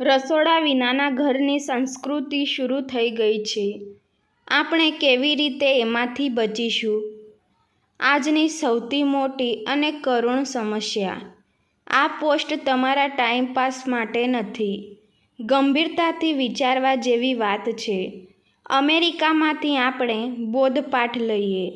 રસોડા વિનાના ઘરની સંસ્કૃતિ શરૂ થઈ ગઈ છે. આપણે કેવી રીતે એમાંથી બચીશું? આજની સૌથી મોટી અને કરુણ સમસ્યા, આ પોસ્ટ તમારા ટાઈમપાસ માટે નથી. ગંભીરતાથી વિચારવા જેવી વાત છે. અમેરિકામાંથી આપણે બોધપાઠ લઈએ.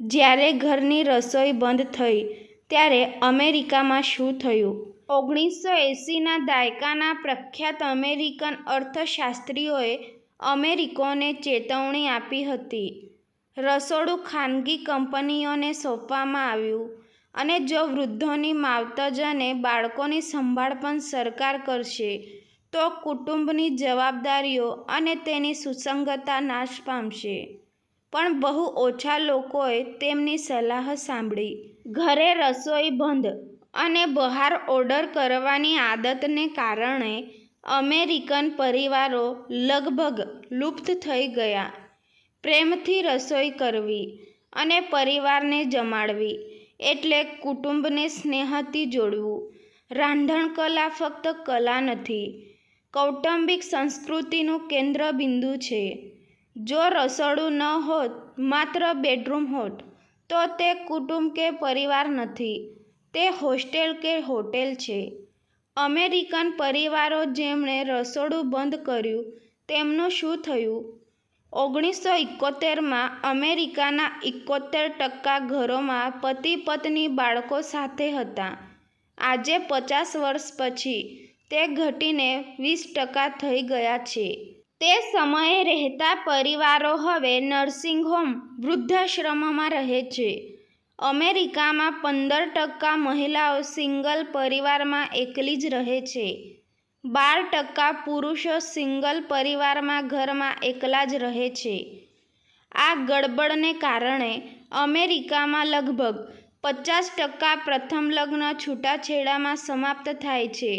જ્યારે ઘરની રસોઈ બંધ થઈ, ત્યારે અમેરિકામાં શું થયું? ઓગણીસો એંસીના દાયકાના પ્રખ્યાત અમેરિકન અર્થશાસ્ત્રીઓએ અમેરિકોને ચેતવણી આપી હતી. રસોડું ખાનગી કંપનીઓને સોંપવામાં આવ્યું અને જો વૃદ્ધોની માવતજ અને બાળકોની સંભાળ પણ સરકાર કરશે, તો કુટુંબની જવાબદારીઓ અને તેની સુસંગતતા નાશ પામશે. પણ બહુ ઓછા લોકોએ તેમની સલાહ સાંભળી. ઘરે રસોઈ બંધ અને બહાર ઓર્ડર કરવાની આદતને કારણે અમેરિકન પરિવારો લગભગ લુપ્ત થઈ ગયા. પ્રેમથી રસોઈ કરવી અને પરિવારને જમાડવી એટલે કુટુંબને સ્નેહથી જોડવું. રાંધણકલા ફક્ત કલા નથી, કૌટુંબિક સંસ્કૃતિનું કેન્દ્રબિંદુ છે. જો રસોડું ન હોત, માત્ર બેડરૂમ હોત, તો તે કુટુંબ કે પરિવાર નથી. તે હોસ્ટેલ કે હોટેલ છે. અમેરિકન પરિવારો જેમણે રસોડું બંધ કર્યું, તેમનું શું થયું? ઓગણીસો એકોતેરમાં અમેરિકાના એકોતેર ટકા ઘરોમાં પતિ પત્ની બાળકો સાથે હતા. આજે પચાસ વર્ષ પછી તે ઘટીને વીસ ટકા થઈ ગયા છે. તે સમયે રહેતા પરિવારો હવે નર્સિંગ હોમ, વૃદ્ધાશ્રમમાં રહે છે. અમેરિકામાં પંદર ટકા મહિલાઓ સિંગલ પરિવારમાં એકલી જ રહે છે. બાર ટકા પુરુષો સિંગલ પરિવારમાં ઘરમાં એકલા જ રહે છે. આ ગડબડને કારણે અમેરિકામાં લગભગ પચાસ ટકા પ્રથમ લગ્ન છૂટાછેડામાં સમાપ્ત થાય છે.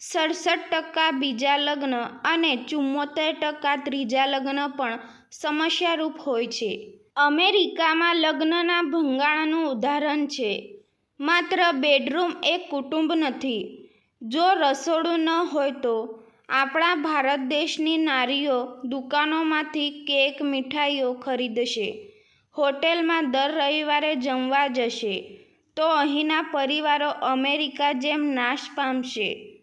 સડસઠ ટકા બીજા લગ્ન અને ચુમ્મોતેર ટકા ત્રીજા લગ્ન પણ સમસ્યારૂપ હોય છે. અમેરિકામાં લગ્નના ભંગાણનું ઉદાહરણ છે. માત્ર બેડરૂમ એક કુટુંબ નથી. જો રસોડું ન હોય તો આપણા ભારત દેશની નારીઓ દુકાનોમાંથી કેક, મીઠાઈઓ ખરીદશે. હોટેલમાં દર રવિવારે જમવા જશે. તો અહીંના પરિવારો અમેરિકા જેમ નાશ પામશે.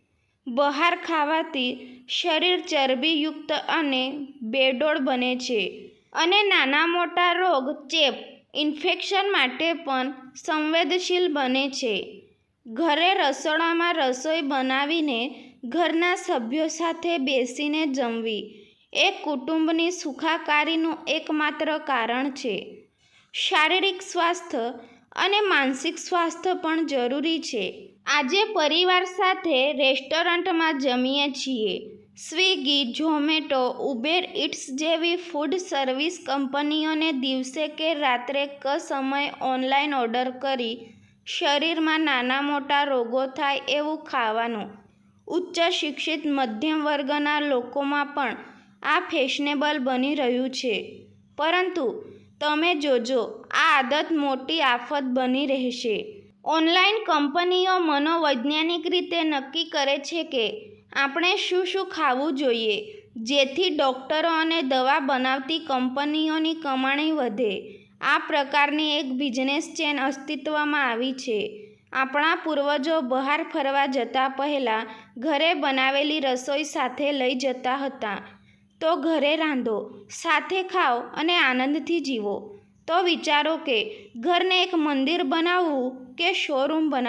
બહાર ખાવાથી શરીર ચરબીયુક્ત અને બેડોળ બને છે. અને નાના મોટા રોગ ચેપ ઇન્ફેક્શન માટે પણ સંવેદનશીલ બને છે. ઘરે રસોડામાં રસોઈ બનાવીને ઘરના સભ્યો સાથે બેસીને જમવી એ કુટુંબની સુખાકારીનું એકમાત્ર કારણ છે. શારીરિક સ્વાસ્થ્ય અને માનસિક સ્વાસ્થ્ય પણ જરૂરી છે. આજે પરિવાર સાથે રેસ્ટોરન્ટમાં જમીએ છીએ. સ્વિગી, ઝોમેટો, ઉબેર ઇટ્સ જેવી ફૂડ સર્વિસ કંપનીઓને દિવસે કે રાત્રે ક સમયે ઓનલાઈન ઓર્ડર કરી શરીરમાં નાના મોટા રોગો થાય એવું ખાવાનું. ઉચ્ચ શિક્ષિત મધ્યમ વર્ગના લોકોમાં પણ આ ફેશનેબલ બની રહ્યું છે. પરંતુ તમે જોજો, આ આદત મોટી આફત બની રહેશે. ઓનલાઈન કંપનીઓ મનોવૈજ્ઞાનિક રીતે નક્કી કરે છે કે આપણે શું શું ખાવું જોઈએ? જેથી ડૉક્ટરો અને દવા બનાવતી કંપનીઓની કમાણી વધે. આ પ્રકારની એક બિઝનેસ ચેન અસ્તિત્વમાં આવી છે. આપણા પૂર્વજો બહાર ફરવા જતા પહેલાં ઘરે બનાવેલી રસોઈ સાથે લઈ જતા હતા. તો ઘરે રાંધો, સાથે ખાઓ અને આનંદથી જીવો. તો વિચારો કે ઘરને એક મંદિર બનાવવું કે શોરૂમ બનાવવું